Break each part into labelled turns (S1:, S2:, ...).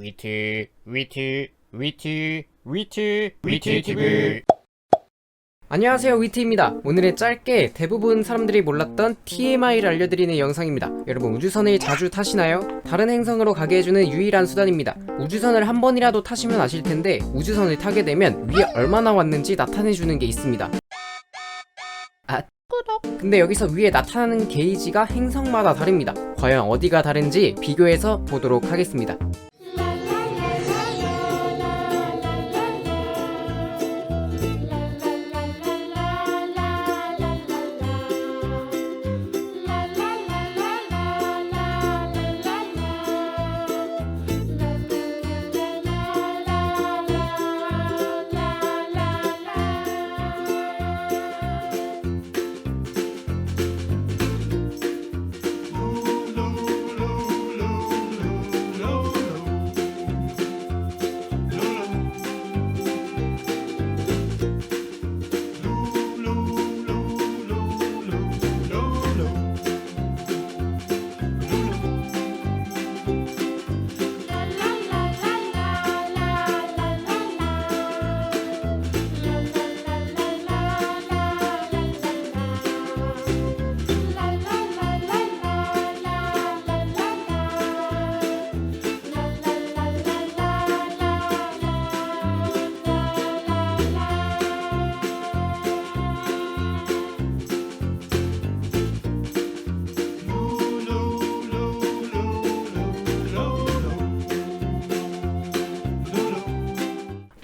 S1: 위트 위트 위트 위트 위트 TV.
S2: 안녕하세요 위트입니다. 오늘은 짧게 대부분 사람들이 몰랐던 TMI를 알려드리는 영상입니다. 여러분 우주선을 자주 타시나요? 다른 행성으로 가게 해주는 유일한 수단입니다. 우주선을 한 번이라도 타시면 아실 텐데 우주선을 타게 되면 위에 얼마나 왔는지 나타내주는 게 있습니다. 아 근데 여기서 위에 나타나는 게이지가 행성마다 다릅니다. 과연 어디가 다른지 비교해서 보도록 하겠습니다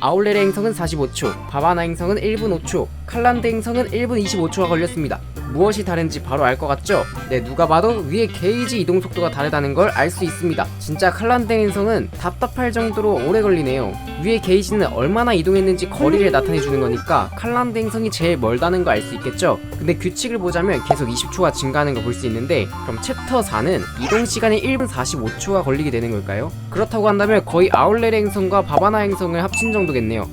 S2: 아울레르 행성은 45초, 바바나 행성은 1분 5초, 칼란드 행성은 1분 25초가 걸렸습니다. 무엇이 다른지 바로 알 것 같죠? 네, 누가 봐도 위에 게이지 이동 속도가 다르다는 걸 알 수 있습니다. 진짜 칼란드 행성은 답답할 정도로 오래 걸리네요. 위에 게이지는 얼마나 이동했는지 거리를 나타내 주는 거니까 칼란드 행성이 제일 멀다는 거 알 수 있겠죠? 근데 규칙을 보자면 계속 20초가 증가하는 걸 볼 수 있는데 그럼 챕터 4는 이동 시간이 1분 45초가 걸리게 되는 걸까요? 그렇다고 한다면 거의 아울레르 행성과 바바나 행성을 합친 정도겠네요.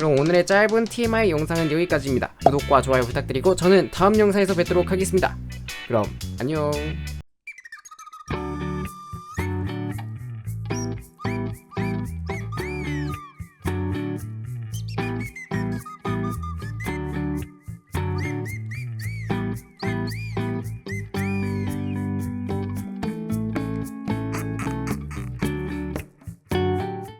S2: 그럼 오늘의 짧은 TMI 영상은 여기까지입니다. 구독과 좋아요 부탁드리고 저는 다음 영상에서 뵙도록 하겠습니다. 그럼 안녕.